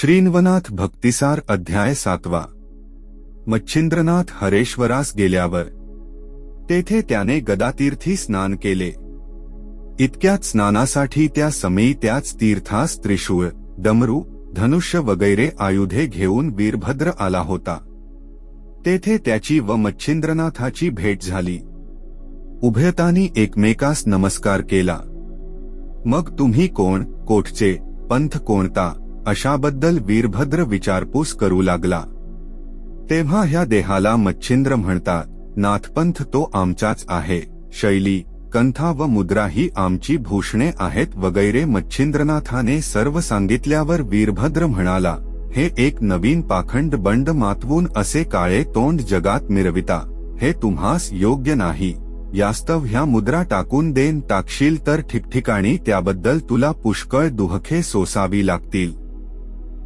श्रीन्वनाथ भक्तिसार अध्याय सातवा. मच्छिंद्रनाथ हरेश्वरास गेल्यावर तेथे त्याने गदातीर्थी स्नान केले. इतक्यात स्नानासाठी त्या समी त्याच तीर्थास त्रिशूळ डमरू धनुष्य वगैरे आयुधे घेऊन वीरभद्र आला होता. तेथे त्याची व मच्छिंद्रनाथाची भेट झाली. उभयतानी एकमेकास नमस्कार केला. मग तुम्ही कोण कोठचे पंथ कोणता अशाबद्दल वीरभद्र विचारपूस करू लागला. तेव्हा ह्या देहाला मच्छिंद्र म्हणतात नाथपंथ तो आमचाच आहे. शैली कंथा व मुद्रा ही आमची भूषणे आहेत वगैरे मच्छिंद्रनाथाने सर्व सांगितल्यावर वीरभद्र म्हणाला हे एक नवीन पाखंड बंड मातवून असे काळे तोंड जगात मिरविता. हे तुम्हास योग्य नाही. यास्तव ह्या मुद्रा टाकून देन टाकशील तर ठिकठिकाणी त्याबद्दल तुला पुष्कळ दुहखे सोसावी लागतील.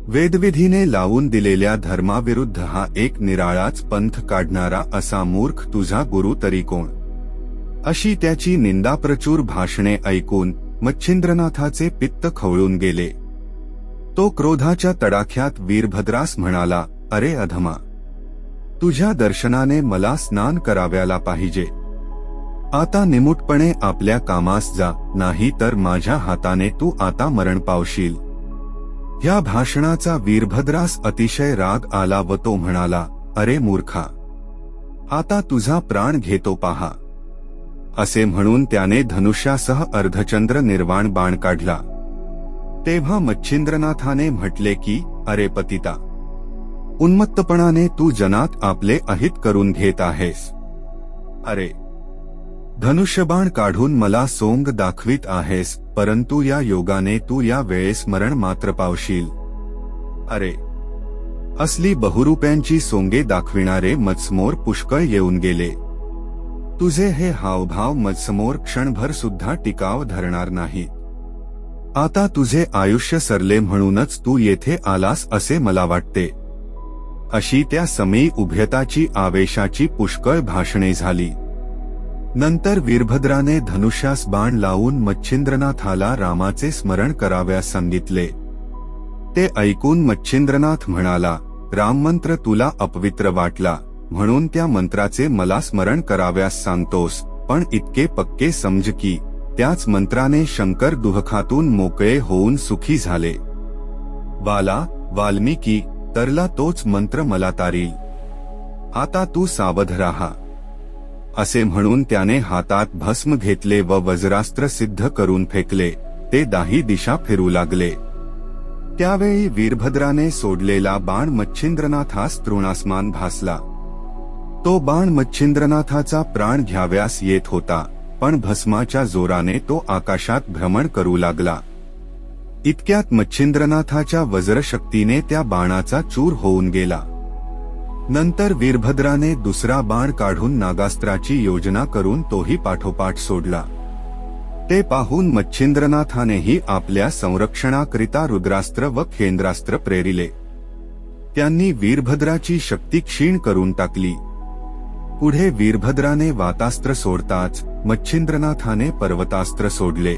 वेदविधीने लावून दिलेल्या धर्माविरुद्ध हा एक निराळाच पंथ काढणारा असा मूर्ख तुझा गुरु तरी कोण? अशी त्याची निंदाप्रचूर भाषणे ऐकून मच्छिंद्रनाथाचे पित्त खवळून गेले. तो क्रोधाच्या तडाख्यात वीरभद्रास म्हणाला अरे अधमा! तुझ्या दर्शनाने मला स्नान कराव्याला पाहिजे. आता निमुटपणे आपल्या कामास जा नाही तर माझ्या हाताने तू आता मरण पावशील. या भाषणाचा वीरभद्रास अतिशय राग आला व तो म्हणाला अरे मूर्खा आता तुझा प्राण घेतो पहा. असे म्हणून त्याने धनुष्यासह अर्धचंद्र निर्वाण बाण काढला. तेव्हा मच्छिंद्रनाथाने म्हटले की अरे पतिता उन्मत्तपणाने तू जनात आपले अहित करून घेत आहेस. अरे धनुष्यबाण काढून मला सोंग दाखवित आहेस परंतु या योगाने तू या वेळेस मरण मात्र पावशील. अरे. असली बहुरूप्यांची सोंगे दाखविणारे मत्समोर पुष्कळ येऊन गेले. तुझे हे हावभाव मत्समोर क्षणभर सुद्धा टिकाव धरणार नाही. आता तुझे आयुष्य सरले म्हणूनच तू येथे आलास असे मला वाटते. अशी त्या समी उभ्यताची आवेशाची पुष्कळ भाषणे झाली. नंतर वीरभद्राने धनुष्यास बाण लावून मच्छिंद्रनाथाला रामाचे स्मरण कराव्यास सांगितले. ते ऐकून मच्छिंद्रनाथ म्हणाला राममंत्र तुला अपवित्र वाटला म्हणून त्या मंत्राचे मला स्मरण कराव्यास सांगतोस पण इतके पक्के समज की त्याच मंत्राने शंकर दुहखातून मोकळे होऊन सुखी झाले. वाला वाल्मिकी तरला तोच मंत्र मला तारील. आता तू सावध राहा. असे म्हणून त्याने हातात भस्म घेतले व वज्रास्त्र सिद्ध करून फेकले ते दाही दिशा फिरू लागले. त्यावेळी वीरभद्राने सोडलेला बाण मच्छिंद्रनाथास तृणास्मान भासला. तो बाण मच्छिंद्रनाथाचा प्राण घ्याव्यास येत होता पण भस्माच्या जोराने तो आकाशात भ्रमण करू लागला. इतक्यात मच्छिंद्रनाथाच्या वज्रशक्तीने त्या बाणाचा चूर होऊन गेला. नंतर वीरभद्राने दुसरा बाण काढून नागास्त्राची योजना करून तोही पाठोपाठ सोडला. ते पाहून मच्छिंद्रनाथानेही आपल्या संरक्षणाकरिता रुद्रास्त्र व केंद्रास्त्र प्रेरिले. त्यांनी वीरभद्राची शक्ती क्षीण करून टाकली. पुढे वीरभद्राने वातास्त्र सोडताच मच्छिंद्रनाथाने पर्वतास्त्र सोडले.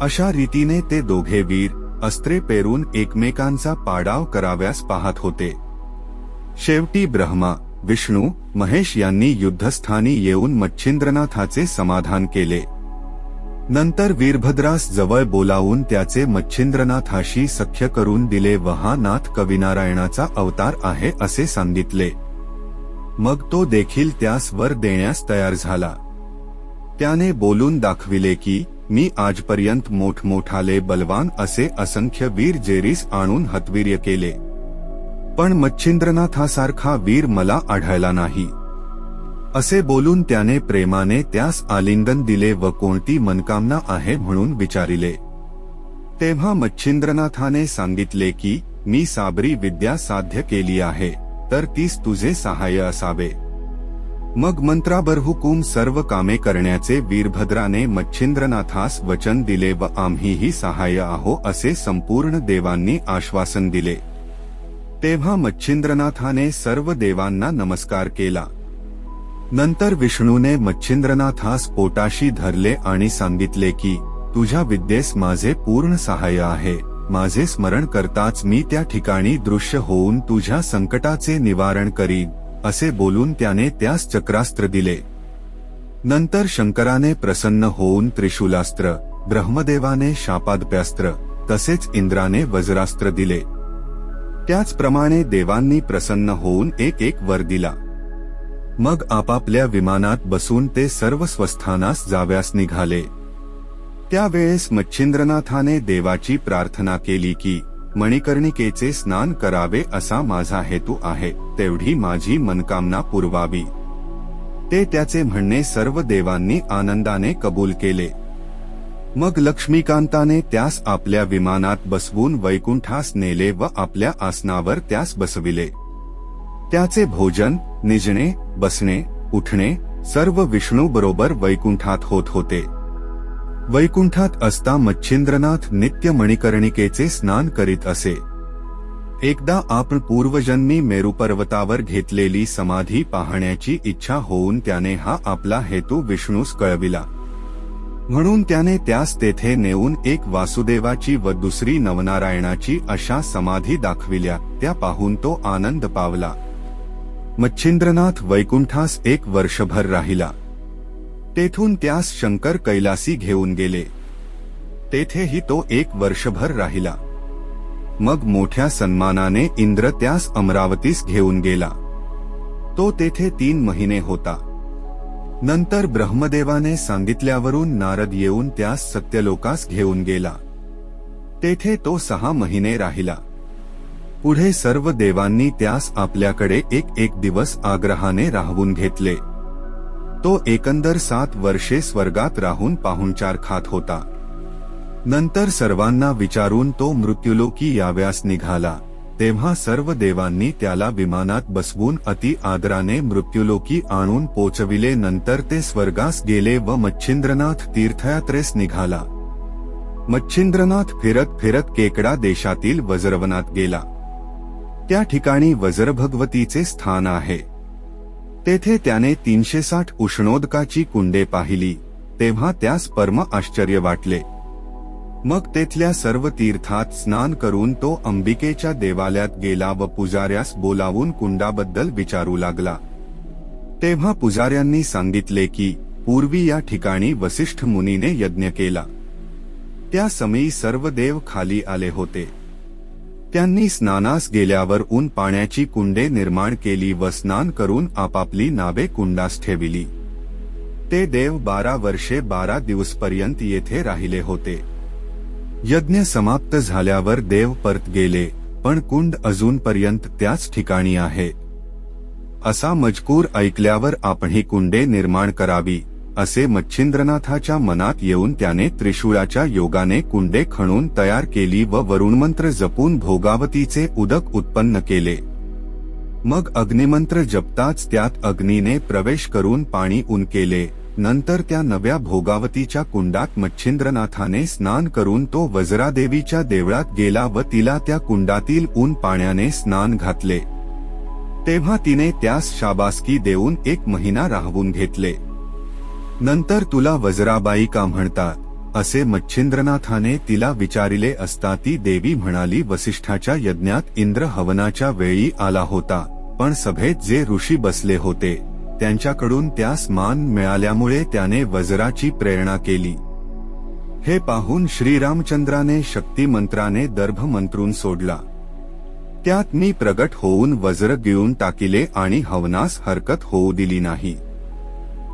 अशा रीतीने ते दोघे वीर अस्त्रे पेरून एकमेकांचा पाडाव कराव्यास पाहत होते. शेवटी ब्रह्मा विष्णू महेश यांनी युद्धस्थानी येऊन मच्छिंद्रनाथाचे समाधान केले. नंतर वीरभद्रास जवळ बोलावून त्याचे मच्छिंद्रनाथाशी सख्य करून दिले व हा नाथ कविनारायणाचा अवतार आहे असे सांगितले. मग तो देखील त्यास वर देण्यास तयार झाला. त्याने बोलून दाखविले की मी आजपर्यंत मोठमोठाले बलवान असे असंख्य वीर जेरीस आणून हतवीर्य केले. पण मच्छिंद्रनाथासारखा वीर मला आढळला नाही. असे बोलून त्याने प्रेमाने त्यास आलिंगन दिले व कोणती मनकामना आहे म्हणून विचारिले. तेव्हा मच्छिंद्रनाथाने सांगितले की मी साबरी विद्या साध्य केली आहे तर तीस तुझे सहाय्य असावे. मग मंत्राबर सर्व कामे करण्याचे वीरभद्राने मच्छिंद्रनाथास वचन दिले व आम्हीही सहाय्य आहो असे संपूर्ण देवांनी आश्वासन दिले. तेव्हा मच्छिंद्रनाथाने सर्व देवांना नमस्कार केला. नंतर विष्णूने मच्छिंद्रनाथास पोटाशी धरले आणि सांगितले की तुझ्या विद्येस माझे पूर्ण सहाय्य आहे. माझे स्मरण करताच मी त्या ठिकाणी दृश्य होऊन तुझ्या संकटाचे निवारण करीन असे बोलून त्याने त्यास चक्रास्त्र दिले. नंतर शंकराने प्रसन्न होऊन त्रिशूलास्त्र ब्रह्मदेवाने शापादप्यास्त्र तसेच इंद्राने वज्रास्त्र दिले. त्याचप्रमाणे देवांनी प्रसन्न होऊन एक एक वर दिला. मग आपापल्या विमानात बसून ते सर्व स्वस्थानास जाव्यास निघाले. त्यावेळेस मच्छिंद्रनाथाने देवाची प्रार्थना केली की मणिकर्णिकेचे स्नान करावे असा माझा हेतू आहे तेवढी माझी मनकामना पुरवावी. ते त्याचे म्हणणे सर्व देवांनी आनंदाने कबूल केले. मग लक्ष्मीकांताने त्यास आपल्या विमानात बसवून वैकुंठास नेले व आपल्या आसनावर त्यास बसविले. त्याचे भोजन निजणे बसणे उठणे सर्व विष्णू बरोबर वैकुंठात होत होते. वैकुंठात असता मच्छिंद्रनाथ नित्य मणिकर्णिकेचे स्नान करीत असे. एकदा आपण पूर्वजन्मी मेरू पर्वतावर घेतलेली समाधी पाहण्याची इच्छा होऊन त्याने हा आपला हेतू विष्णूस कळविला. म्हणून त्याने त्यास तेथे नेऊन एक वासुदेवाची व दुसरी नवनारायणाची अशा समाधी दाखविल्या त्या पाहून तो आनंद पावला. मच्छिंद्रनाथ वैकुंठास एक वर्षभर राहिला. तेथून त्यास शंकर कैलासी घेऊन गेले. तेथेही तो एक वर्षभर राहिला. मग मोठ्या सन्मानाने इंद्र त्यास अमरावतीस घेऊन गेला. तो तेथे तीन महिने होता. नंतर ब्रह्मदेवाने सांगितल्यावरून नारद येऊन त्यास सत्यलोकास घेऊन गेला. तेथे तो सहा महिने राहिला. पुढे सर्व देवांनी त्यास आपल्याकडे एक एक दिवस आग्रहाने राहवून घेतले. तो एकंदर सात वर्षे स्वर्गात राहून पाहुणचार खात होता. नंतर सर्वांना विचारून तो मृत्युलोकी याव्यास निघाला. तेव्हा सर्व देवांनी त्याला विमानात बसवून अति आदराने मृत्युलोकी आणून पोचविले. नंतर ते स्वर्गास गेले व मच्छिंद्रनाथ तीर्थयात्रेस निघाला. मच्छिंद्रनाथ फिरत फिरत केकडा देशातील वज्रवनात गेला. त्या ठिकाणी वज्रभगवतीचे स्थान आहे. तेथे त्याने तीनशे साठ उष्णोदकाची कुंडे पाहिली. तेव्हा त्यास परम आश्चर्य वाटले. मग तेथल्या सर्व तीर्थात स्नान करून तो अंबिकेच्या देवालयात गेला व पुजाऱ्यास बोलावून कुंडाबद्दल विचारू लागला. तेव्हा पुजाऱ्यांनी सांगितले की पूर्वी या ठिकाणी वसिष्ठ मुनीने यज्ञ केला. त्या समयी सर्व देव खाली आले होते. त्यांनी स्नानास गेल्यावर ऊन पाण्याची कुंडे निर्माण केली व स्नान करून आपापली नावे कुंडास ठेविली. ते देव बारा वर्षे बारा दिवसपर्यंत येथे राहिले होते. यज्ञ समाप्त झाल्यावर देव परत गेले पण कुंड अजूनपर्यंत त्याच ठिकाणी आहे. असा मजकूर ऐकल्यावर आपण ही कुंडे निर्माण करावी असे मच्छिंद्रनाथाच्या मनात येऊन त्याने त्रिशूळाच्या योगाने कुंडे खणून तयार केली व वरुणमंत्र जपून भोगावतीचे उदक उत्पन्न केले. मग अग्निमंत्र जपताच त्यात अग्नीने प्रवेश करून पाणी ऊन केले. नंतर त्या नव्या भोगावतीच्या कुंडात मच्छिंद्रनाथाने स्नान करून तो वज्रादेवीच्या देवळात गेला व तिला त्या कुंडातील ऊन पाण्याने स्नान घातले. तेव्हा तिने त्यास शाबासकी देऊन एक महिना राहवून घेतले. नंतर तुला वज्राबाई का म्हणतात असे मच्छिंद्रनाथाने तिला विचारिले असता ती देवी म्हणाली वसिष्ठाच्या यज्ञात इंद्र हवनाच्या वेळी आला होता पण सभेत जे ऋषी बसले होते त्यांच्याकडून त्यास मान मिळाल्यामुळे त्याने वज्राची प्रेरणा केली. हे पाहून श्रीरामचंद्राने शक्ती मंत्राने दर्भ मंत्रून सोडला. त्यात मी प्रगट होऊन वज्र गिळून टाकिले आणि हवनास हरकत होऊ दिली नाही.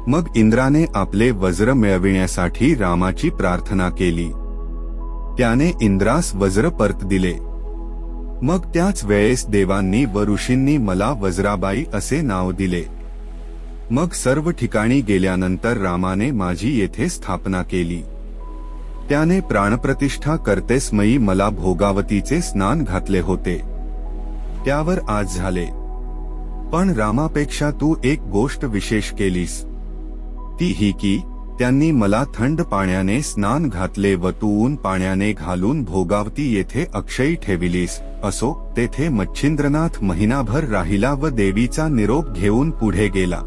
मग इंद्राने आपले वज्र मिळविण्यासाठी रामाची प्रार्थना केली. त्याने इंद्रास वज्र परत दिले. मग त्याच वेळेस देवांनी व ऋषींनी मला वज्राबाई असे नाव दिले. मग सर्व ठिकाणी गेल्यानंतर रामाने माझी येथे स्थापना केली. त्याने प्राणप्रतिष्ठा करतेसमयी मला भोगावतीचे स्नान घातले होते. त्यावर आज झाले. पण रामापेक्षा तू एक गोष्ट विशेष केलीस. ती ही की त्यांनी मला थंड पाण्याने स्नान घातले व तू ऊन पाण्याने घालून भोगावती येथे अक्षयी ठेविलीस असो तेथे मच्छिंद्रनाथ महिनाभर राहिला व देवीचा निरोप घेऊन पुढे गेला.